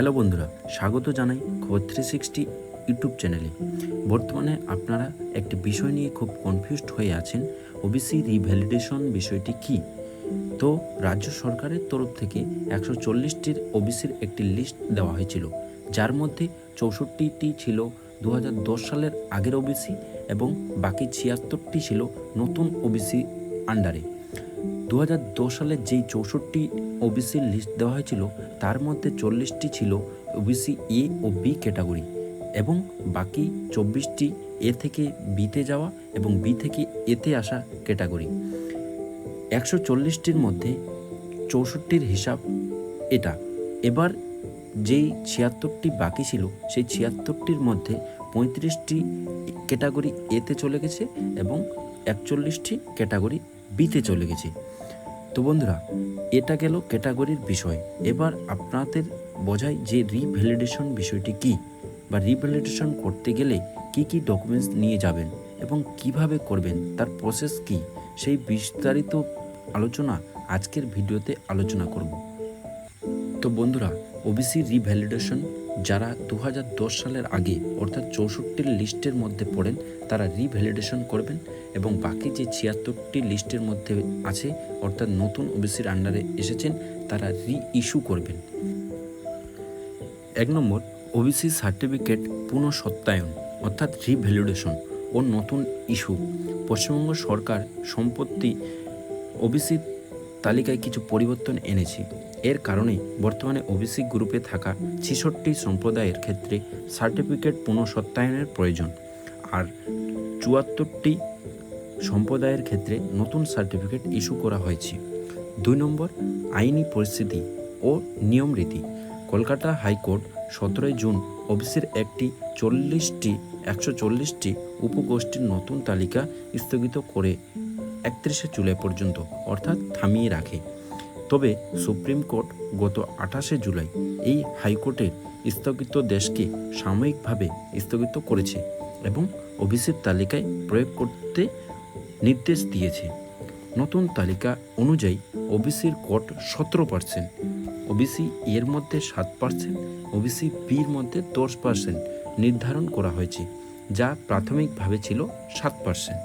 Hello বন্ধুরা, স্বাগত জানাই খবর থ্রি সিক্সটি ইউটিউব চ্যানেলে। বর্তমানে আপনারা একটি বিষয় নিয়ে খুব কনফিউজড হয়ে আছেন ওবিসি রিভ্যালিডেশন বিষয়টি কি? তো রাজ্য সরকারের তরফ থেকে একশো চল্লিশটির ওবিসির একটি লিস্ট দেওয়া হয়েছিল, যার মধ্যে চৌষট্টিটি ছিল দু হাজার দশ সালের আগের ওবিসি এবং বাকি ছিয়াত্তরটি ছিল নতুন ওবিসি আন্ডারে দু সালে যেই চৌষট্টি ওবিসির লিস্ট দেওয়া হয়েছিল, তার মধ্যে চল্লিশটি ছিল ওবিসি এ ও বি ক্যাটাগরি এবং বাকি চব্বিশটি এ থেকে বিতে যাওয়া এবং বি থেকে এতে আসা ক্যাটাগরি একশো চল্লিশটির মধ্যে চৌষট্টির হিসাব এটা। এবার যেই ছিয়াত্তরটি বাকি ছিল, সেই ছিয়াত্তরটির মধ্যে পঁয়ত্রিশটি ক্যাটাগরি এতে চলে গেছে এবং একচল্লিশটি ক্যাটাগরি বিতে চলে গেছে। তো বন্ধুরা, এটা গেল ক্যাটাগরির বিষয়। এবার আপনাদের বোঝাই যে রিভ্যালিডেশন বিষয়টি কি বা রিভ্যালিডেশন করতে গেলে কি কি ডকুমেন্টস নিয়ে যাবেন এবং কীভাবে করবেন, তার প্রসেস কি, সেই বিস্তারিত আলোচনা আজকের ভিডিওতে আলোচনা করব। তো বন্ধুরা, ওবিসি রিভ্যালিডেশন যারা দু হাজার দশ সালের আগে, অর্থাৎ চৌষট্টির লিস্টের মধ্যে পড়েন, তারা রিভ্যালিডেশন করবেন এবং বাকি যে ছিয়াত্তরটি লিস্টের মধ্যে আছে, অর্থাৎ নতুন ওবিসির আন্ডারে এসেছেন, তারা রি ইস্যু করবেন। এক নম্বর, ওবিসি সার্টিফিকেট পুনঃসত্যায়ন, অর্থাৎ রিভ্যালিডেশন ও নতুন ইস্যু পশ্চিমবঙ্গ সরকার সম্পত্তি ওবিসি তালিকায় কিছু পরিবর্তন এনেছে। এর কারণে বর্তমানে ওবিসি গ্রুপে থাকা ছেষট্টি সম্প্রদায়ের ক্ষেত্রে সার্টিফিকেট পুনঃসত্যায়নের প্রয়োজন। আর চুয়াত্তরটি সম্প্রদায়ের ক্ষেত্রে নতুন সার্টিফিকেট ইস্যু করা হয়েছে। দুই নম্বর, আইনি পরিস্থিতি ও নিয়ম রীতি। কলকাতা হাইকোর্ট সতেরোই জুন ওবিসির একটি চল্লিশটি, একশো চল্লিশটি উপগোষ্ঠীর নতুন তালিকা স্থগিত করে একত্রিশে জুলাই পর্যন্ত অর্থাৎ থামিয়ে রাখে। তবে সুপ্রিম কোর্ট গত আঠাশে জুলাই এই হাইকোর্টের স্থগিত দেশকে সাময়িকভাবে স্থগিত করেছে এবং ওবিসির তালিকায় প্রয়োগ করতে নির্দেশ দিয়েছে। নতুন তালিকা অনুযায়ী ওবিসির কোট সতেরো পার্সেন্ট ওবিসি এর মধ্যে সাত পার্সেন্ট ওবিসি বির মধ্যে দশ পার্সেন্ট নির্ধারণ করা হয়েছে, যা প্রাথমিকভাবে ছিল সাত পার্সেন্ট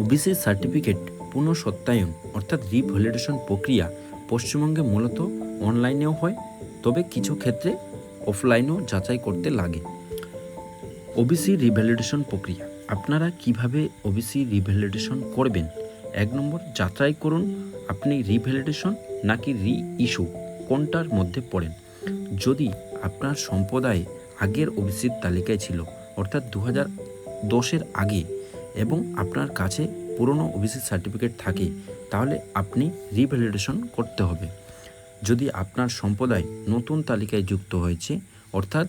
ওবিসি সার্টিফিকেট পুনঃসত্যায়ন অর্থাৎ রিভ্যালিডেশন প্রক্রিয়া পশ্চিমবঙ্গে মূলত অনলাইনেও হয়, তবে কিছু ক্ষেত্রে অফলাইনেও যাচাই করতে লাগে। ওবিসি রিভ্যালিডেশন প্রক্রিয়া, আপনারা কীভাবে ওবিসি রিভ্যালিডেশন করবেন? এক নম্বর, যাচাই করুন আপনি রিভ্যালিডেশন নাকি রি ইস্যু কোনটার মধ্যে পড়েন। যদি আপনার সম্প্রদায় আগের ওবিসির তালিকায় ছিল, অর্থাৎ দু হাজার দশের আগে, এবং আপনার কাছে পুরনো ওবিসি সার্টিফিকেট থাকে, তাহলে আপনি রিভ্যালিডেশন করতে হবে। যদি আপনার সম্প্রদায় নতুন তালিকায় যুক্ত হয়েছে, অর্থাৎ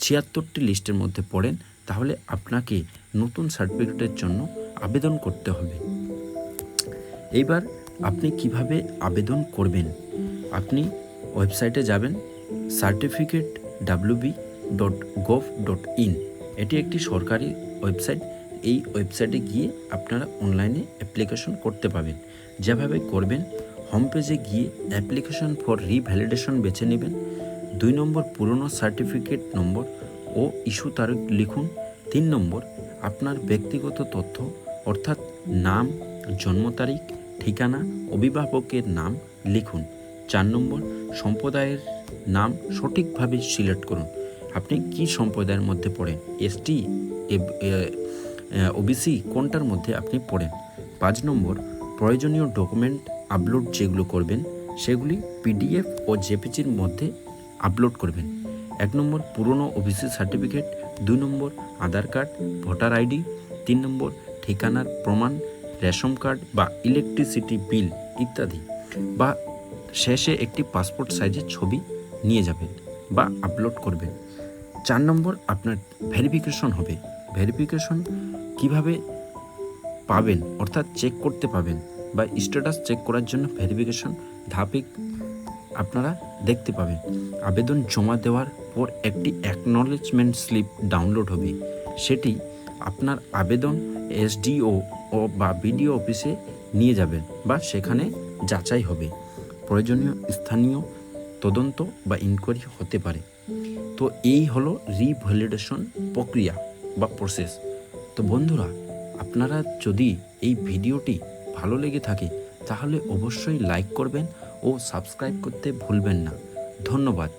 ছিয়াত্তরটি লিস্টের মধ্যে পড়েন, তাহলে আপনাকে নতুন সার্টিফিকেটের জন্য আবেদন করতে হবে। এইবার আপনি কীভাবে আবেদন করবেন? আপনি ওয়েবসাইটে যাবেন certificate WB dot gov dot in এটি একটি সরকারি ওয়েবসাইট এই ওয়েবসাইটে গিয়ে আপনারা অনলাইনে অ্যাপ্লিকেশন করতে পাবেন যেভাবে করবেন হোম পেজে গিয়ে অ্যাপ্লিকেশন ফর রিভ্যালিডেশন বেছে নেবেন। দুই নম্বর পুরনো সার্টিফিকেট নম্বর ও ইস্যু তারিখ লিখুন। তিন নম্বর, আপনার ব্যক্তিগত তথ্য, অর্থাৎ নাম, জন্ম তারিখ, ঠিকানা, অভিভাবকের নাম লিখুন। চার নম্বর, সম্প্রদায়ের নাম সঠিকভাবে সিলেক্ট করুন। আপনি কি সম্প্রদায়ের মধ্যে পড়েন? এসটি ওবিসি কোনটার মধ্যে আপনি পড়েন? পাঁচ নম্বর, প্রয়োজনীয় ডকুমেন্ট আপলোড যেগুলো করবেন, সেগুলি পিডিএফ ও জেপিজির মধ্যে আপলোড করবেন। এক নম্বর, পুরনো ওবিসি সার্টিফিকেট। দুই নম্বর, আধার কার্ড, ভোটার আইডি তিন নম্বর, ঠিকানার প্রমাণ, রেশন কার্ড বা ইলেকট্রিসিটি বিল ইত্যাদি। বা শেষে একটি পাসপোর্ট সাইজের ছবি নিয়ে যাবেন বা আপলোড করবেন। চার নম্বর, আপনার ভেরিফিকেশন হবে। ভেরিফিকেশন কীভাবে পাবেন? অর্থাৎ চেক করতে পাবেন বা স্ট্যাটাস চেক করার জন্য ভেরিফিকেশন ধাপে আপনারা দেখতে পাবেন। আবেদন জমা দেওয়ার পর একটি অ্যাকনলেজমেন্ট স্লিপ ডাউনলোড হবে। সেটি আপনার আবেদন এসডিও ও বা বিডিও অফিসে নিয়ে যাবেন বা সেখানে যাচাই হবে। প্রয়োজনীয় স্থানীয় তদন্ত বা ইনকোয়ারি হতে পারে। তো এই হলো রিভ্যালিডেশন প্রক্রিয়া বা প্রসেস তো বন্ধুরা, আপনারা যদি এই ভিডিওটি ভালো লেগে থাকে, তাহলে অবশ্যই লাইক করবেন ও সাবস্ক্রাইব করতে ভুলবেন না। ধন্যবাদ।